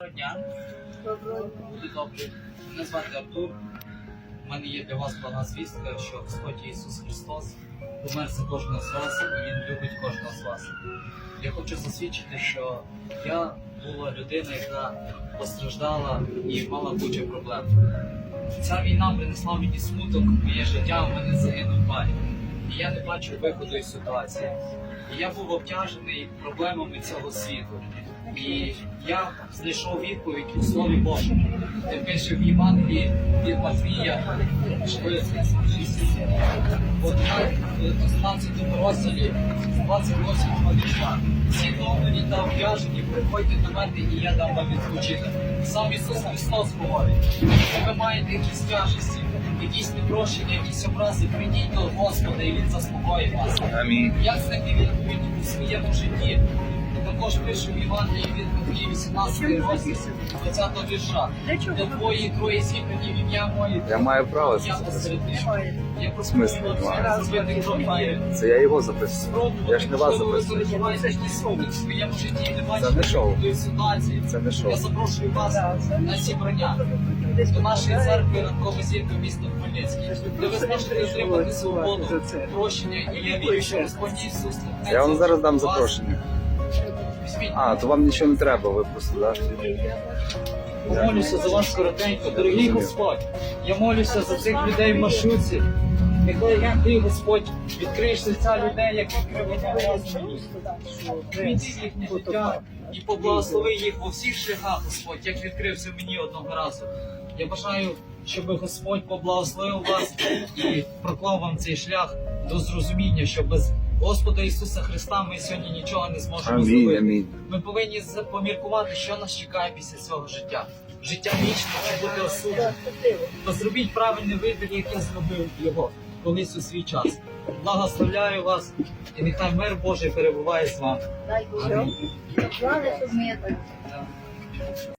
Доброго дня. Добре. Мене звати Артур. У мене є для вас плана звістка, що Господь Ісус Христос помер за кожного з вас і Він любить кожного з вас. Я хочу засвідчити, що я була людина, яка постраждала і мала кучу проблем. Ця війна принесла мені смуток, моє життя, у мене загинув батько. І я не бачу виходу із ситуації. І я був обтяжений проблемами цього світу. І я знайшов відповідь у Слові Божому, де пише в Євангелії від Матвія, ви 11 розділі, 28 вірша. Всі втомлені та обтяжені, приходьте до мене, і я дам вам відпочити. Сам Ісус Христос говорить, якщо ви маєте якісь тяжесті, якісь непрошення, якісь образи, прийдіть до Господа, і Він заспокоїть вас. Амінь. Як знайти відповідь у своєму житті? Також пише в Євангелії від Матвії 18 розділ 20 вірша. Для твої троє зібрані в ім'я моє. Я маю право це Я записати. Я В смислі пропоную немає? вам розбити кров'є. Це я його записую. Я ж не вас записую. записую. в житті не Це не бачите шоу. ситуації. Це не Я запрошую вас на зібрання до нашої церкви ранкова зірка міста Хмельницький, де ви зможете отримати свободу, прощення, і я вірю, що Господь Ісус Я вам зараз дам запрошення. А, то вам нічого не треба, ви просто даш. Помолюся за вас коротенько, дорогий Господь. Я молюся за цих людей в маршрутці. Нехай як ти, Господь, відкриєш серця людей, як відкрив одного разу мені. Зміни їхнє життя і поблагослови їх во всіх шляхах, Господь, як відкрився мені одного разу. Я бажаю, щоб Господь поблагословив вас і проклав вам цей шлях до зрозуміння, що без Господа Ісуса Христа ми сьогодні нічого не зможемо Амінь, зробити. амінь. Ми повинні поміркувати, що нас чекає після цього життя. Життя вічне чи бути осудженим. То зробіть правильний вибір, як я зробив його колись у свій час. Благословляю вас і нехай мир Божий перебуває з вами. Дай Бог.